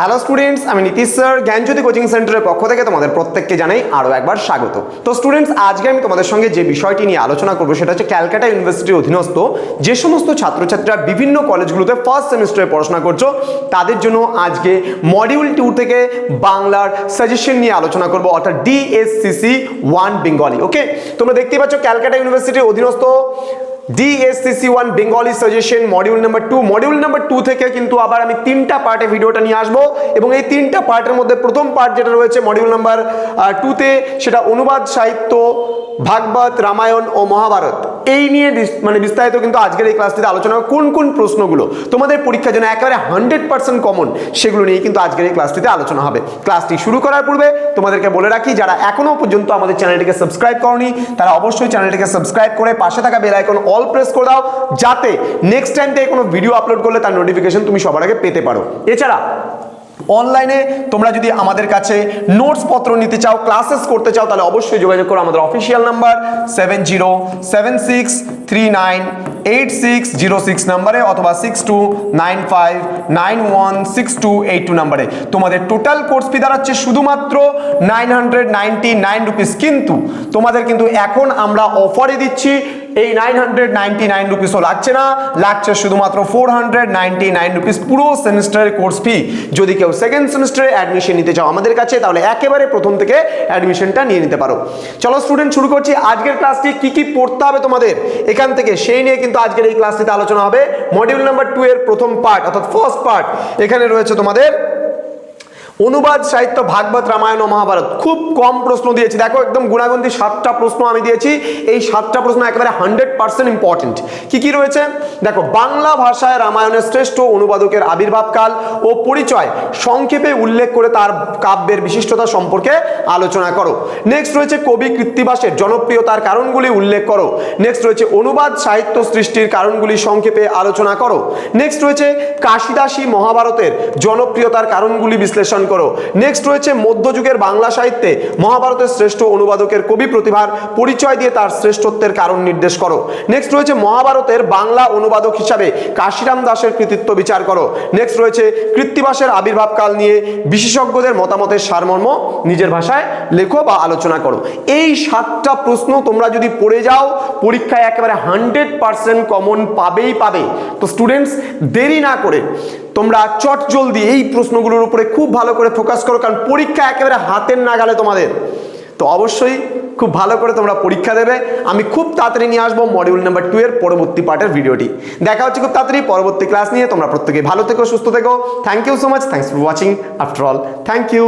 Hello students আমি Nitish sir, জ্ঞানজ্যোতি coaching সেন্টারের পক্ষ থেকে তোমাদের প্রত্যেককে জানাই আরও একবার স্বাগত। তো স্টুডেন্টস আজকে আমি তোমাদের সঙ্গে যে বিষয়টি নিয়ে আলোচনা করব সেটা হচ্ছে ক্যালকাটা ইউনিভার্সিটির অধীনস্থ যে সমস্ত ছাত্রছাত্রীরা বিভিন্ন কলেজগুলোতে ফার্স্ট সেমিস্টারে পড়াশোনা করছ, তাদের জন্য আজকে মডিউল টু থেকে বাংলার সাজেশন নিয়ে আলোচনা করব, অর্থাৎ ডিএসসিসি ওয়ান বেঙ্গলি ওকে তোমরা দেখতেই পাচ্ছ ক্যালকাটা ইউনিভার্সিটির অধীনস্থ DSCC one Bengali suggestion module number two module number two থেকে কিন্তু আবার আমি তিনটা পার্টে ভিডিওটা নিয়ে আসব এবং এই তিনটা পার্টের মধ্যে প্রথম পার্ট যেটা রয়েছে মডিউল নাম্বার টুতে সেটা অনুবাদ, সাহিত্য, ভাগবত, রামায়ণ ও মহাভারত। এই নিয়ে মানে বিস্তারিত কিন্তু আজকের এই ক্লাসটিতে আলোচনা কোন কোন প্রশ্নগুলো। তোমাদের পরীক্ষার জন্য একেবারে হান্ড্রেড পার্সেন্ট কমন সেগুলো নিয়ে কিন্তু আজকের এই ক্লাসটিতে আলোচনা হবে। ক্লাসটি শুরু করার পূর্বে তোমাদেরকে বলে রাখি, যারা এখনও পর্যন্ত আমাদের চ্যানেলটিকে সাবস্ক্রাইব করনি, তারা অবশ্যই চ্যানেলটিকে সাবস্ক্রাইব করে পাশে থাকা বেল আইকন অল প্রেস করে দাও, যাতে নেক্সট টাইম থেকে কোনো ভিডিও আপলোড করলে তার নোটিফিকেশন তুমি সবার আগে পেতে পারো। এছাড়া অনলাইনে তোমরা যদি আমাদের কাছে নোটস পত্র নিতে চাও ক্লাসেস করতে চাও, তাহলে অবশ্যই যোগাযোগ করো আমাদের official number seven zero seven six three nine eight six zero six নাম্বারে অথবা six two nine five nine one six two eight two নাম্বারে তোমাদের টোটাল কোর্স ফি দাঁড়াচ্ছে শুধুমাত্র nine hundred ninety nine rupees কিন্তু তোমাদের কিন্তু এখন আমরা অফারে দিচ্ছি এই নাইন হান্ড্রেড নাইনটি নাইন রুপিসও লাগছে না। লাগছে শুধুমাত্র four hundred ninety nine rupees পুরো সেমিস্টারের কোর্স ফি যদি কেউ সেকেন্ড সেমিস্টারে অ্যাডমিশন নিতে চাও আমাদের কাছে, তাহলে একেবারে প্রথম থেকে অ্যাডমিশনটা নিয়ে নিতে পারো। চলো স্টুডেন্ট শুরু করছি। আজকের ক্লাসটি কি কি পড়তে হবে তোমাদের? এখান থেকে সেই নিয়ে কিন্তু আজকের এই ক্লাসটিতে আলোচনা হবে। মডিউল নাম্বার টু এর প্রথম পার্ট অর্থাৎ ফার্স্ট পার্ট এখানে রয়েছে তোমাদের অনুবাদ, সাহিত্য, ভাগবত, রামায়ণ ও মহাভারত। খুব কম প্রশ্ন দিয়েছি। দেখো, একদম গুণাগুন্তি সাতটা প্রশ্ন আমি দিয়েছি। এই সাতটা প্রশ্ন একেবারে হান্ড্রেড পার্সেন্ট ইম্পর্টেন্ট কী কী রয়েছে? দেখো, বাংলা ভাষায় রামায়ণের শ্রেষ্ঠ অনুবাদকের আবির্ভাবকাল ও পরিচয় সংক্ষেপে উল্লেখ করে তার কাব্যের বিশিষ্টতা সম্পর্কে আলোচনা করো। নেক্সট রয়েছে কবি কৃত্তিবাসের জনপ্রিয়তার কারণগুলি উল্লেখ করো। নেক্সট রয়েছে অনুবাদ সাহিত্য সৃষ্টির কারণগুলি সংক্ষেপে আলোচনা করো। নেক্সট রয়েছে কাশিদাসী মহাভারতের জনপ্রিয়তার কারণগুলি বিশ্লেষণ করো। নেক্সট রয়েছে মধ্যযুগের বাংলা সাহিত্যে মহাভারতের শ্রেষ্ঠ অনুবাদকের কবি প্রতিভার পরিচয় দিয়ে তার শ্রেষ্ঠত্বের কারণ নির্দেশ করো। নেক্সট রয়েছে মহাভারতের বাংলা অনুবাদক হিসাবে কাশিরাম দাসের কৃতিত্ব বিচার করো। নেক্সট রয়েছে কৃত্তিবাসের আবির্ভাবকাল নিয়ে বিশেষজ্ঞদের মতামতের সারমর্ম। নিজের ভাষায় লেখো বা আলোচনা করো। এই সাতটা প্রশ্ন তোমরা যদি পড়ে যাও, পরীক্ষায় একেবারে হান্ড্রেড পার্সেন্ট কমন পাবেই পাবে। তো স্টুডেন্টস দেরি না করে তোমরা চট জলদি এই প্রশ্নগুলোর উপরে খুব ভালো করে ফোকাস করো, কারণ পরীক্ষা একেবারে হাতের নাগালে তোমাদের। তো অবশ্যই খুব ভালো করে তোমরা পরীক্ষা দেবে। আমি খুব তাড়াতাড়ি নিয়ে আসব মডিউল নাম্বার টু এর পরবর্তী পার্টের ভিডিওটি দেখা হচ্ছে খুব তাড়াতাড়ি পরবর্তী ক্লাস নিয়ে। তোমরা প্রত্যেকে ভালো থেকো, সুস্থ থেকো। Thank you so much thanks for watching after all thank you